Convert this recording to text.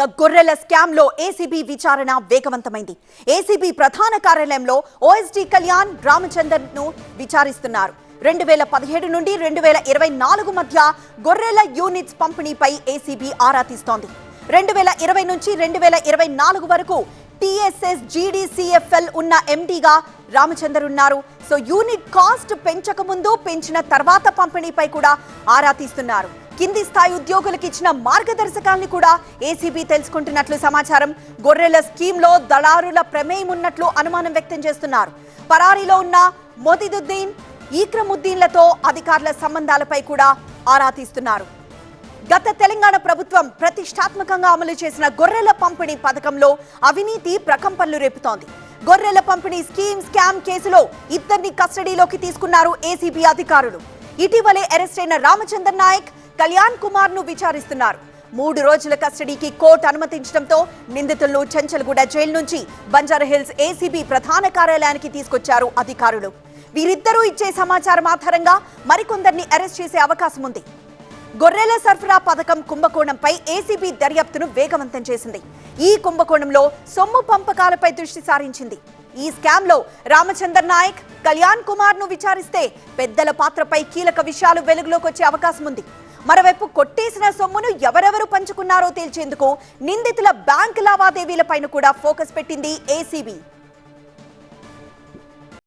ఇక గొర్రెల స్కామ్లో ఏసీబీ విచారణ వేగవంతమైంది. ఏసీబీ ప్రధాన కార్యాలయంలో ఓఎస్డీ కళ్యాణ్ రామచందర్ను విచారిస్తున్నారు. రెండు వేల పదిహేడు నుండి రెండు వేల ఇరవై నాలుగు మధ్య గొర్రెల యూనిట్స్ పంపిణీపై ఏసీబీ ఆరా తీస్తోంది. రెండు వేల ఇరవై నుంచి రెండు వేల ఇరవై నాలుగు వరకు టీఎస్ఎస్ జీడీసీఎఫ్ఎల్ ఉన్న ఎండీగా రామచందర్ ఉన్నారు సో యూనిట్ కాస్ట్ పెంచకముందు పెంచిన తర్వాత పంపిణీపై కూడా ఆరా తీస్తున్నారు. కింది స్థాయి ఉద్యోగులకు ఇచ్చిన మార్గదర్శకాల్ని కూడా ఏసీబీ తెలుసుకుంటున్నట్లు సమాచారం. గొర్రెల స్కీమ్లో దళారుల ప్రమేయం ఉన్నట్లు అనుమానం వ్యక్తం చేస్తున్నారు. పరారీలో ఉన్న మోతిదుద్దీన్ ఈక్రముద్దీన్లతో అధికారుల సంబంధాలపై కూడా ఆరా తీస్తున్నారు. గత తెలంగాణ ప్రభుత్వం ప్రతిష్టాత్మకంగా అమలు చేసిన గొర్రెల పంపిణీ పథకంలో అవినీతి ప్రకంపనలు రేపుతోంది. గొర్రెల పంపిణీ స్కీమ్ స్కామ్ కేసులో ఇద్దరిని కస్టడీలోకి తీసుకున్నారు ఏసీబీ అధికారులు. ఇటీవలే అరెస్ట్ అయిన రామచంద్ర నాయక్ కళ్యాణ్ కుమార్ను విచారిస్తున్నారు. మూడు రోజుల కస్టడీకి కోర్టు అనుమతించడంతో నిందితులను చెంచల్గూడ జైలు నుంచి బంజారాహిల్స్ ఏసీబీ ప్రధాన కార్యాలయానికి తీసుకొచ్చారు అధికారులు. వీరిద్దరూ ఇచ్చే సమాచారం ఆధారంగా మరికొందరిని అరెస్ట్ చేసే అవకాశం ఉంది. గొర్రెల సరఫరా పథకం కుంభకోణంపై ఏసీబీ దర్యాప్తును వేగవంతం చేసింది. ఈ కుంభకోణంలో సొమ్ము పంపకాలపై దృష్టి సారించింది. ఈ స్కామ్లో రామచందర్ నాయక్ కళ్యాణ్ కుమార్ను విచారిస్తే పెద్దల పాత్రపై కీలక విషయాలు వెలుగులోకి వచ్చే అవకాశం ఉంది. మరోవైపు కొట్టేసిన సొమ్మును ఎవరెవరు పంచుకున్నారో తేల్చేందుకు నిందితుల బ్యాంక్ లావాదేవీలపైన కూడా ఫోకస్ పెట్టింది ఏసీబీ.